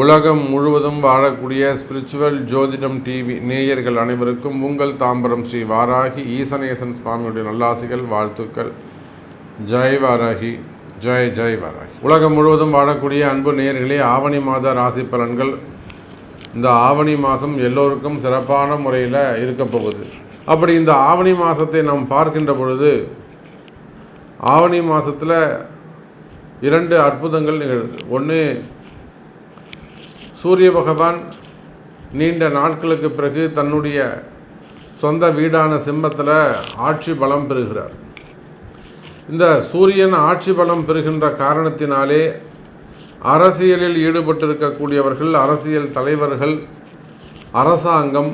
உலகம் முழுவதும் வாழக்கூடிய ஸ்பிரிச்சுவல் ஜோதிடம் டிவி நேயர்கள் அனைவருக்கும் உங்கள் தாம்பரம் ஸ்ரீ வாராகி ஈசனேசன் சுவாமியுடைய நல்லாசிகள் வாழ்த்துக்கள். ஜெய் வாராகி ஜெய் ஜெய் வாராகி. உலகம் முழுவதும் வாழக்கூடிய அன்பு நேயர்களே ஆவணி மாத ராசி பலன்கள் இந்த ஆவணி மாதம் எல்லோருக்கும் சிறப்பான முறையில் இருக்க போகுது. அப்படி இந்த ஆவணி மாதத்தை நாம் பார்க்கின்ற பொழுது ஆவணி மாதத்தில் இரண்டு அற்புதங்கள் நிகழுது. ஒன்று சூரிய பகவான் நீண்ட நாட்களுக்கு பிறகு தன்னுடைய சொந்த வீடான சிம்மத்தில் ஆட்சி பலம் பெறுகிறார். இந்த சூரியன் ஆட்சி பலம் பெறுகின்ற காரணத்தினாலே அரசியலில் ஈடுபட்டிருக்கக்கூடியவர்கள் அரசியல் தலைவர்கள் அரசாங்கம்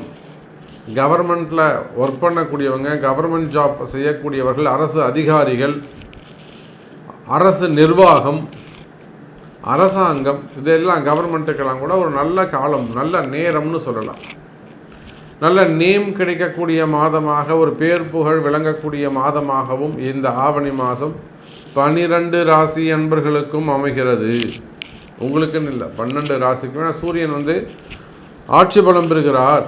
கவர்மெண்ட்டில் ஒர்க் பண்ணக்கூடியவங்க கவர்மெண்ட் ஜாப் செய்யக்கூடியவர்கள் அரசு அதிகாரிகள் அரசு நிர்வாகம் அரசாங்கம் இதெல்லாம் கவர்மெண்ட்டுக்கெல்லாம் கூட ஒரு நல்ல காலம் நல்ல நேரம்னு சொல்லலாம். நல்ல நேம் கிடைக்கக்கூடிய மாதமாக ஒரு பேர் புகழ் விளங்கக்கூடிய மாதமாகவும் இந்த ஆவணி மாதம் பனிரெண்டு ராசி அன்பர்களுக்கும் அமைகிறது. உங்களுக்குன்னு இல்லை பன்னெண்டு ராசிக்கும் ஏன்னா சூரியன் வந்து ஆட்சி பலம் பெறுகிறார்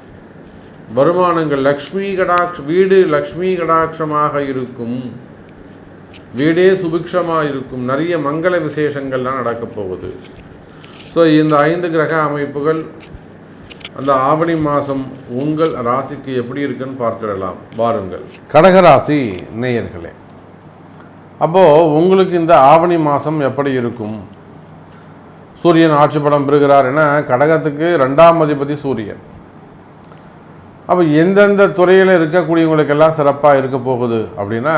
வருமானங்கள் லக்ஷ்மி கடாட்ச வீடு லக்ஷ்மி கடாட்சமாக இருக்கும். வீடே சுபிக்ஷமாக இருக்கும். நிறைய மங்கள விசேஷங்கள்லாம் நடக்கப் போகுது. ஸோ இந்த ஐந்து கிரக அமைப்புகள் அந்த ஆவணி மாதம் உங்கள் ராசிக்கு எப்படி இருக்குன்னு பார்த்துடலாம். வாருங்கள். கடகராசி நேயர்களே அப்போது உங்களுக்கு இந்த ஆவணி மாதம் எப்படி இருக்கும்? சூரியன் ஆட்சி படம் பெறுகிறார் என கடகத்துக்கு ரெண்டாம் அதிபதி சூரியன். அப்போ எந்தெந்த துறையில் இருக்கக்கூடியவங்களுக்கெல்லாம் சிறப்பாக இருக்க போகுது அப்படின்னா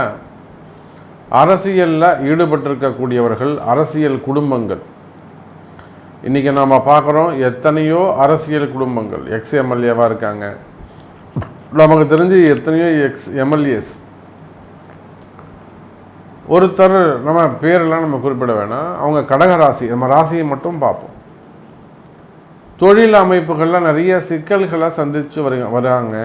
அரசியலில் ஈடுபட்டிருக்கக்கூடியவர்கள் அரசியல் குடும்பங்கள். இன்றைக்கி நாம் பார்க்குறோம் எத்தனையோ அரசியல் குடும்பங்கள். எக்ஸ் எம்எல்ஏவாக இருக்காங்க. நமக்கு தெரிஞ்சு எத்தனையோ எக்ஸ் எம்எல்ஏஸ் ஒருத்தர் நம்ம பேரெல்லாம் நம்ம குறிப்பிட வேணாம். அவங்க கடக ராசி. நம்ம ராசியை மட்டும் பார்ப்போம். தொழில் அமைப்புகளில் நிறைய சிக்கல்களை சந்தித்து வரு வராங்க.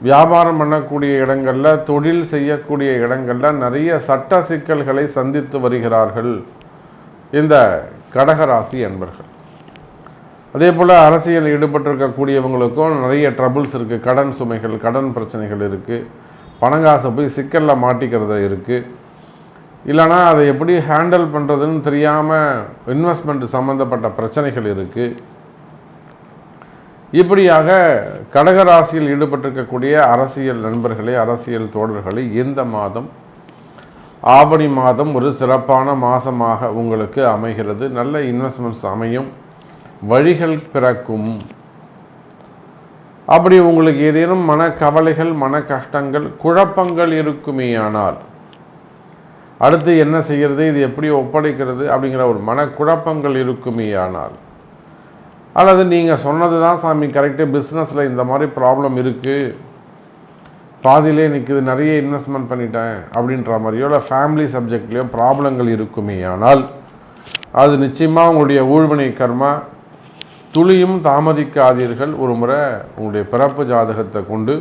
வியாபாரம் பண்ணக்கூடிய இடங்களில் தொழில் செய்யக்கூடிய இடங்களில் நிறைய சட்ட சிக்கல்களை சந்தித்து வருகிறார்கள் இந்த கடகராசி என்பர்கள் அதே போல் அரசியல் ஈடுபட்டிருக்கக்கூடியவங்களுக்கும் நிறைய ட்ரபுள்ஸ் இருக்குது கடன் சுமைகள் கடன் பிரச்சனைகள் இருக்குது பணங்காசை போய் சிக்கலில் மாட்டிக்கிறது இருக்குது இல்லைனா அதை எப்படி ஹேண்டில் பண்ணுறதுன்னு தெரியாமல் இன்வெஸ்ட்மெண்ட் சம்மந்தப்பட்ட பிரச்சனைகள் இருக்குது இப்படியாக கடகராசியில் ஈடுபட்டிருக்கக்கூடிய அரசியல் நண்பர்களே அரசியல் தோழர்களே இந்த மாதம் ஆவணி மாதம் ஒரு சிறப்பான மாதமாக உங்களுக்கு அமைகிறது. நல்ல இன்வெஸ்ட்மெண்ட்ஸ் அமையும். வழிகள் பிறக்கும். அப்படி உங்களுக்கு ஏதேனும் மன கவலைகள் மன கஷ்டங்கள் குழப்பங்கள் இருக்குமேயானால் அடுத்து என்ன செய்கிறது? இது எப்படி ஒப்படைக்கிறது? அப்படிங்கிற ஒரு மனக்குழப்பங்கள் இருக்குமேயானால் அல்லது நீங்கள் சொன்னது தான் சாமி கரெக்டு பிஸ்னஸில் இந்த மாதிரி ப்ராப்ளம் இருக்குது பாதியிலே நிற்குது நிறைய இன்வெஸ்ட்மெண்ட் பண்ணிட்டேன் அப்படின்ற மாதிரியோ இல்லை ஃபேமிலி சப்ஜெக்ட்லேயோ ப்ராப்ளங்கள் இருக்குமே ஆனால் அது நிச்சயமாக உங்களுடைய ஊழ்வினை கர்மா துளியும் தாமதிக்காதீர்கள். ஒரு முறை உங்களுடைய பிறப்பு ஜாதகத்தை கொண்டு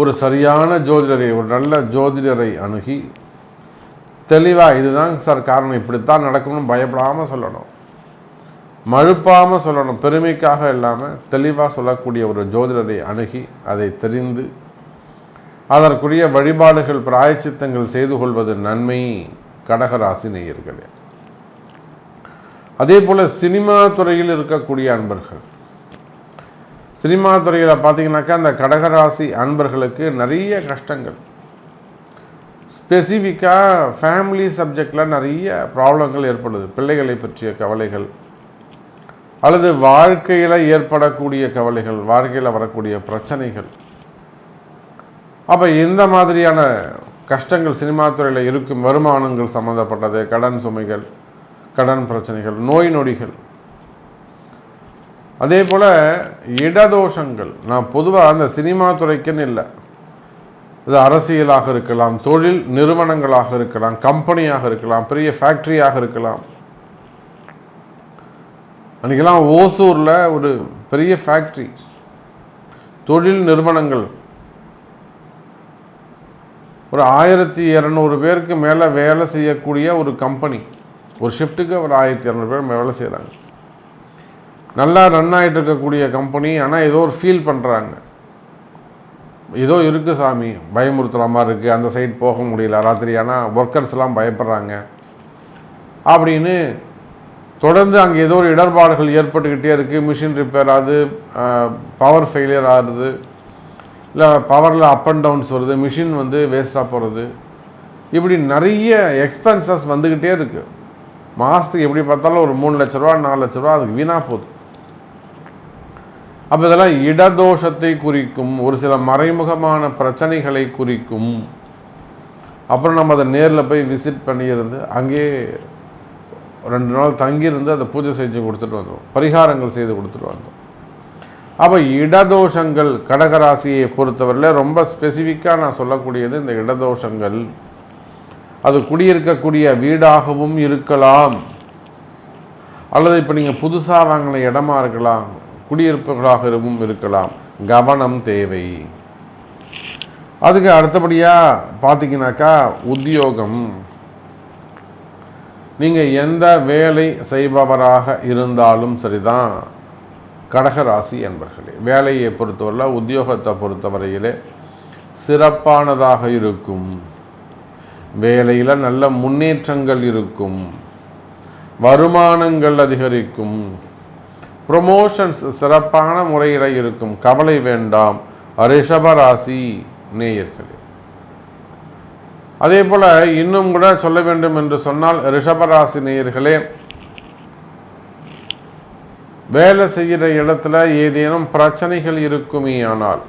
ஒரு சரியான ஜோதிடரை ஒரு நல்ல ஜோதிடரை அணுகி தெளிவாக இதுதான் சார் காரணம். இப்படித்தான் நடக்கணும்னு பயப்படாமல் சொல்லணும். மழுப்பாமல் சொல்லணும். பெருமைக்காக இல்லாமல் தெளிவாக சொல்லக்கூடிய ஒரு ஜோதிடரை அணுகி அதை தெரிந்து அதற்குரிய வழிபாடுகள் பிராயச்சித்தங்கள் செய்து கொள்வது நன்மை கடகராசி நேயர்களே. அதே போல் சினிமா துறையில் இருக்கக்கூடிய அன்பர்கள். சினிமா துறையில் பார்த்தீங்கன்னாக்கா அந்த கடகராசி அன்பர்களுக்கு நிறைய கஷ்டங்கள். ஸ்பெசிஃபிக்காக ஃபேமிலி சப்ஜெக்டில் நிறைய ப்ராப்ளங்கள் ஏற்படுது. பிள்ளைகளை பற்றிய கவலைகள் அல்லது வாழ்க்கையில் ஏற்படக்கூடிய கவலைகள் வாழ்க்கையில் வரக்கூடிய பிரச்சனைகள். அப்போ இந்த மாதிரியான கஷ்டங்கள் சினிமா துறையில் இருக்கும் வருமானங்கள் சம்மந்தப்பட்டது கடன் சுமைகள் கடன் பிரச்சனைகள் நோய் நொடிகள். அதே போல் இடதோஷங்கள். நான் பொதுவாக அந்த சினிமா துறைக்குன்னு இல்லை. இது அரசியலாக இருக்கலாம் தொழில் நிறுவனங்களாக இருக்கலாம் கம்பெனியாக இருக்கலாம் பெரிய ஃபேக்ட்ரியாக இருக்கலாம். அன்றைக்கெல்லாம் ஓசூரில் ஒரு பெரிய ஃபேக்ட்ரி தொழில் நிறுவனங்கள். ஒரு ஆயிரத்தி இரநூறு பேருக்கு மேலே வேலை செய்யக்கூடிய ஒரு கம்பெனி ஒரு ஷிஃப்ட்டுக்கு ஒரு ஆயிரத்தி இரநூறு பேர் வேலை செய்கிறாங்க நல்லா ரன் ஆகிட்டு இருக்கக்கூடிய கம்பெனி ஆனால் ஏதோ ஒரு ஃபீல் பண்ணுறாங்க ஏதோ இருக்குது சாமி பயமுறுத்துகிற மாதிரி இருக்குது அந்த சைட் போக முடியல ராத்திரி. ஆனால் ஒர்க்கர்ஸ்லாம் பயப்படுறாங்க. அப்படின்னு தொடர்ந்து அங்கே ஏதோ ஒரு இடர்பாடுகள் ஏற்பட்டுக்கிட்டே இருக்குது மிஷின் ரிப்பேர் ஆகுது பவர் ஃபெயிலியர் ஆகுது. இல்லை பவரில் அப் அண்ட் டவுன்ஸ் வருது மிஷின் வந்து வேஸ்ட்டாக போகிறது இப்படி நிறைய எக்ஸ்பென்சஸ் வந்துக்கிட்டே இருக்குது மாதத்துக்கு எப்படி பார்த்தாலும் ஒரு மூணு லட்ச ரூபா நாலு லட்ச ரூபா அதுக்கு வீணாக போகுது. அப்போ இதெல்லாம் இடதோஷத்தை குறிக்கும் ஒரு சில மறைமுகமான பிரச்சனைகளை குறிக்கும். அப்புறம் நம்ம அதை நேரில் போய் விசிட் பண்ணியிருந்து அங்கேயே ரெண்டு நாள் தங்கியிருந்து அதை பூஜை செஞ்சு கொடுத்துட்டு வந்தோம். பரிகாரங்கள் செய்து கொடுத்துட்டு வந்தோம். அப்போ இடதோஷங்கள் கடகராசியை பொறுத்தவரையில் ரொம்ப ஸ்பெசிஃபிக்காக நான் சொல்லக்கூடியது இந்த இடதோஷங்கள். அது குடியிருக்கக்கூடிய வீடாகவும் இருக்கலாம். அல்லது இப்போ நீங்கள் புதுசாக வாங்கின இடமா இருக்கலாம். குடியிருப்புகளாகவும் இருக்கலாம். கவனம் தேவை. அதுக்கு அடுத்தபடியாக பார்த்தீங்கன்னாக்கா உத்தியோகம். நீங்கள் எந்த வேலை செய்பவராக இருந்தாலும் சரிதான். கடகராசி என்பர்களே வேலையை பொறுத்தவரையில் உத்தியோகத்தை பொறுத்தவரையிலே சிறப்பானதாக இருக்கும். வேலையில் நல்ல முன்னேற்றங்கள் இருக்கும். வருமானங்கள் அதிகரிக்கும். ப்ரொமோஷன்ஸ் சிறப்பான முறையில் இருக்கும். கவலை வேண்டாம். ரிஷபராசி நேயர்களே. அதே போல் இன்னும் கூட சொல்ல வேண்டும் என்று சொன்னால் ரிஷபராசி நேயர்களே வேலை செய்கிற இடத்துல ஏதேனும் பிரச்சனைகள் இருக்குமே ஆனால்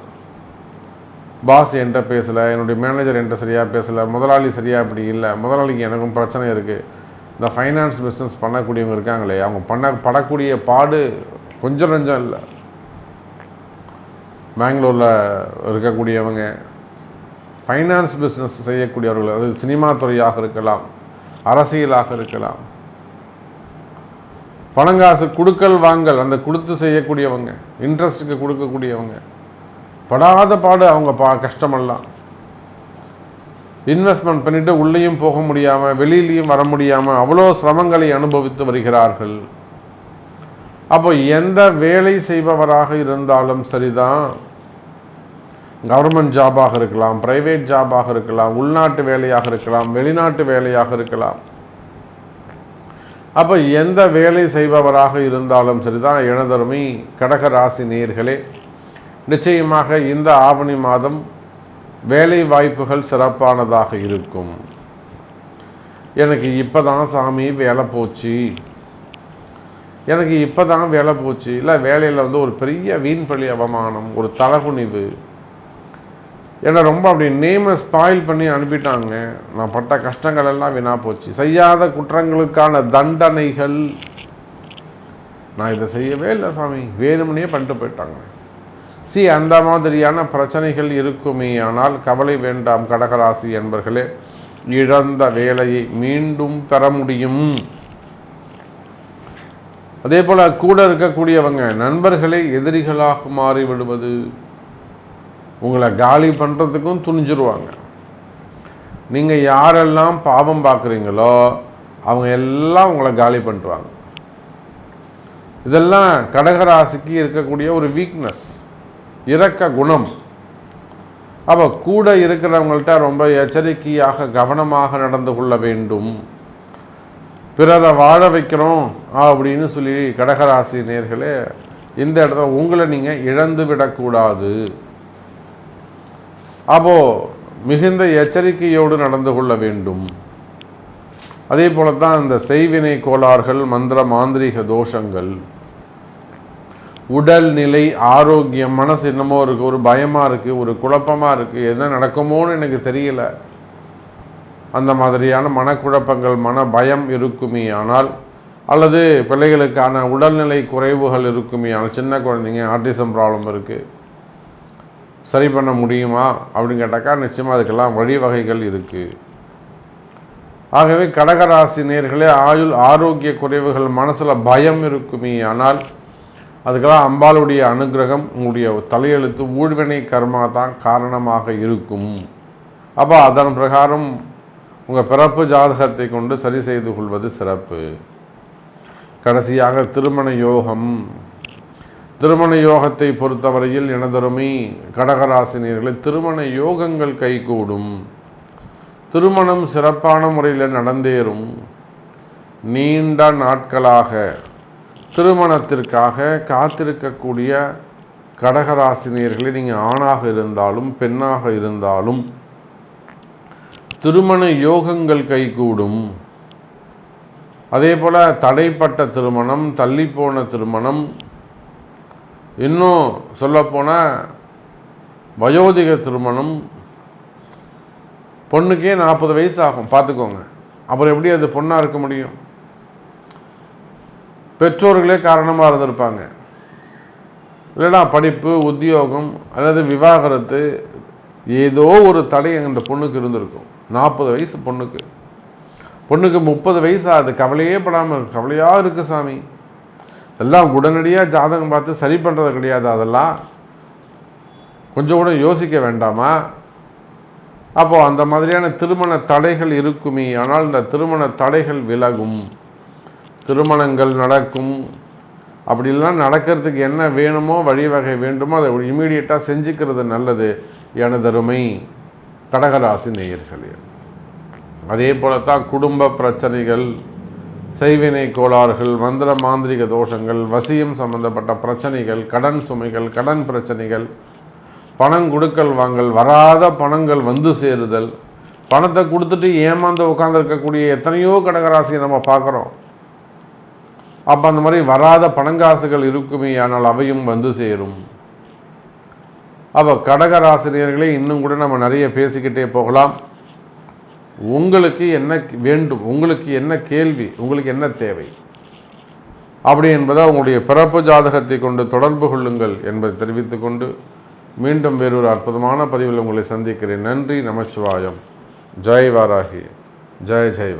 பாஸ் என்கிட்ட பேசலை என்னுடைய மேனேஜர் என்கிட்ட சரியாக பேசலை முதலாளி சரியாக அப்படி இல்லை முதலாளிக்கு எனக்கும் பிரச்சனை இருக்குது இந்த ஃபைனான்ஸ் பிஸ்னஸ் பண்ணக்கூடியவங்க இருக்காங்களே அவங்க பண்ண படக்கூடிய பாடு கொஞ்சம் நஞ்சம் இல்லை. பெங்களூரில் இருக்கக்கூடியவங்க ஃபைனான்ஸ் பிஸ்னஸ் செய்யக்கூடியவர்கள் அது சினிமா துறையாக இருக்கலாம் அரசியலாக இருக்கலாம். பணங்காசு கொடுக்கல் வாங்கல் அந்த கொடுத்து செய்யக்கூடியவங்க இன்ட்ரெஸ்ட்டுக்கு கொடுக்கக்கூடியவங்க படாத பாடு அவங்க பா கஷ்டமெல்லாம். இன்வெஸ்ட்மெண்ட் பண்ணிட்டு உள்ளேயும் போக முடியாமல் வெளியிலையும் வர முடியாமல் அவ்வளோ சிரமங்களை அனுபவித்து வருகிறார்கள். அப்போ எந்த வேலை செய்பவராக இருந்தாலும் சரிதான். கவர்மெண்ட் ஜாபாக இருக்கலாம் பிரைவேட் ஜாபாக இருக்கலாம் உள்நாட்டு வேலையாக இருக்கலாம் வெளிநாட்டு வேலையாக இருக்கலாம். அப்போ எந்த வேலை செய்பவராக இருந்தாலும் சரிதான். எனதருமை கடக ராசி நேர்களே நிச்சயமாக இந்த ஆவணி மாதம் வேலை வாய்ப்புகள் சிறப்பானதாக இருக்கும். எனக்கு இப்போ தான் சாமி வேலை போச்சு. எனக்கு இப்போ தான் வேலை போச்சு. இல்லை வேலையில் வந்து ஒரு பெரிய வீண் அவமானம் ஒரு தலகுனிவு. என்னை ரொம்ப அப்படி நேமை ஸ்பாயில் பண்ணி அனுப்பிட்டாங்க. நான் பட்ட கஷ்டங்கள் எல்லாம் வீணா போச்சு. செய்யாத குற்றங்களுக்கான தண்டனைகள். நான் இதை செய்யவே இல்லை சாமி. வேணும்னே பண்ணிட்டு போயிட்டாங்க. சி அந்த மாதிரியான பிரச்சனைகள் இருக்குமே. ஆனால் கவலை வேண்டாம் கடகராசி என்பர்களே. இழந்த வேலையை மீண்டும் பெற முடியும். அதே போல் கூட இருக்கக்கூடியவங்க நண்பர்களே எதிரிகளாக மாறி விடுவது உங்களை காலி பண்ணுறதுக்கும் துணிஞ்சிருவாங்க. நீங்கள் யாரெல்லாம் பாவம் பார்க்குறீங்களோ அவங்க எல்லாம் உங்களை காலி பண்ணிட்டுவாங்க இதெல்லாம் கடகராசிக்கு இருக்கக்கூடிய ஒரு வீக்னஸ் இரக்க குணம். அப்போ கூட இருக்கிறவங்கள்ட்ட ரொம்ப எச்சரிக்கையாக கவனமாக நடந்து கொள்ள வேண்டும். பிறரை வாழ வைக்கிறோம் அப்படின்னு சொல்லி கடகராசி நேர்களே இந்த இடத்துல உங்களை நீங்கள் இழந்து விடக்கூடாது. அப்போ மிகுந்த எச்சரிக்கையோடு நடந்து கொள்ள வேண்டும். அதே போல தான் இந்த செய்வினை கோளாறுகள் மந்திர மாந்திரீக தோஷங்கள். உடல்நிலை ஆரோக்கியம் மனசு என்னமோ இருக்குது ஒரு பயமாக இருக்குது ஒரு குழப்பமாக இருக்குது என்ன நடக்குமோன்னு எனக்கு தெரியல. அந்த மாதிரியான மனக்குழப்பங்கள் மன பயம் இருக்குமே ஆனால் அல்லது பிள்ளைகளுக்கான உடல்நிலை குறைவுகள் இருக்குமே ஆனால் சின்ன குழந்தைங்க ஆர்டிசம் ப்ராப்ளம் இருக்குது சரி பண்ண முடியுமா? அப்படின்னு கேட்டாக்கா நிச்சயமாக அதுக்கெல்லாம் வழிவகைகள் இருக்குது ஆகவே கடகராசி நேர்களே ஆயுள் ஆரோக்கிய குறைவுகள் மனசில் பயம் இருக்குமே ஆனால் அதுக்கெல்லாம் அம்பாளுடைய அனுகிரகம் உங்களுடைய தலையெழுத்து ஊழ்வினை கர்மா தான் காரணமாக இருக்கும். அப்போ அதன் பிரகாரம் உங்கள் பிறப்பு ஜாதகத்தை கொண்டு சரி செய்து கொள்வது சிறப்பு. கடைசியாக திருமண யோகம். திருமண யோகத்தை பொறுத்தவரையில் எனதருமை கடகராசினியர்களை திருமண யோகங்கள் கைகூடும். திருமணம் சிறப்பான முறையில் நடந்தேறும். நீண்ட நாட்களாக திருமணத்திற்காக காத்திருக்கக்கூடிய கடகராசினியர்களை நீங்கள் ஆணாக இருந்தாலும் பெண்ணாக இருந்தாலும் திருமண யோகங்கள் கைகூடும். அதே போல் தடைப்பட்ட திருமணம் தள்ளிப்போன திருமணம் இன்னும் சொல்லப்போனால் வயோதிக திருமணம் பொண்ணுக்கே நாற்பது வயசு ஆகும் பார்த்துக்கோங்க. அப்புறம் எப்படி அது பொண்ணாக இருக்க முடியும்? பெற்றோர்களே காரணமாக இருந்திருப்பாங்க. இல்லைனா படிப்பு உத்தியோகம் அல்லது விவாகரத்து ஏதோ ஒரு தடை அந்த பொண்ணுக்கு இருந்திருக்கும். நாற்பது வயசு பொண்ணுக்கு. பொண்ணுக்கு முப்பது வயசு ஆகுது கவலையே படாமல் இருக்கு. கவலையாக இருக்குது சாமி. எல்லாம் உடனடியாக ஜாதகம் பார்த்து சரி பண்ணுறது கிடையாது அதெல்லாம். கொஞ்சம் கூட யோசிக்க வேண்டாமா? அப்போது அந்த மாதிரியான திருமண தடைகள் இருக்குமே. ஆனால் இந்த திருமண தடைகள் விலகும். திருமணங்கள் நடக்கும். அப்படிலாம் நடக்கிறதுக்கு என்ன வேணுமோ வழிவகை வேண்டுமோ அதை இமீடியட்டாக செஞ்சுக்கிறது நல்லது. எனதருமை கடகராசி நேயர்களே. அதே போல தான் குடும்ப பிரச்சனைகள் செய்வினை கோளாறுகள் மந்திர மாந்திரிக தோஷங்கள் வசியம் சம்பந்தப்பட்ட பிரச்சனைகள் கடன் சுமைகள் கடன் பிரச்சனைகள் பணம் கொடுக்கல் வாங்கல் வராத பணங்கள் வந்து சேருதல். பணத்தை கொடுத்துட்டு ஏமாந்து உட்காந்துருக்கக்கூடிய எத்தனையோ கடகராசியை நம்ம பார்க்குறோம். அப்போ அந்த மாதிரி வராத பணங்காசுகள் இருக்குமே ஆனால் அவையும் வந்து சேரும். அப்போ கடகராசினியர்களே இன்னும் கூட நம்ம நிறைய பேசிக்கிட்டே போகலாம். உங்களுக்கு என்ன வேண்டும்? உங்களுக்கு என்ன கேள்வி? உங்களுக்கு என்ன தேவை? அப்படி என்பதை உங்களுடைய பிறப்பு ஜாதகத்தை கொண்டு தொடர்பு கொள்ளுங்கள் என்பதை தெரிவித்துக்கொண்டு மீண்டும் வேறொரு அற்புதமான பதிவில் உங்களை சந்திக்கிறேன். நன்றி நமச்சிவாயம். ஜெய் வாராகி. ஜெய் ஜெய்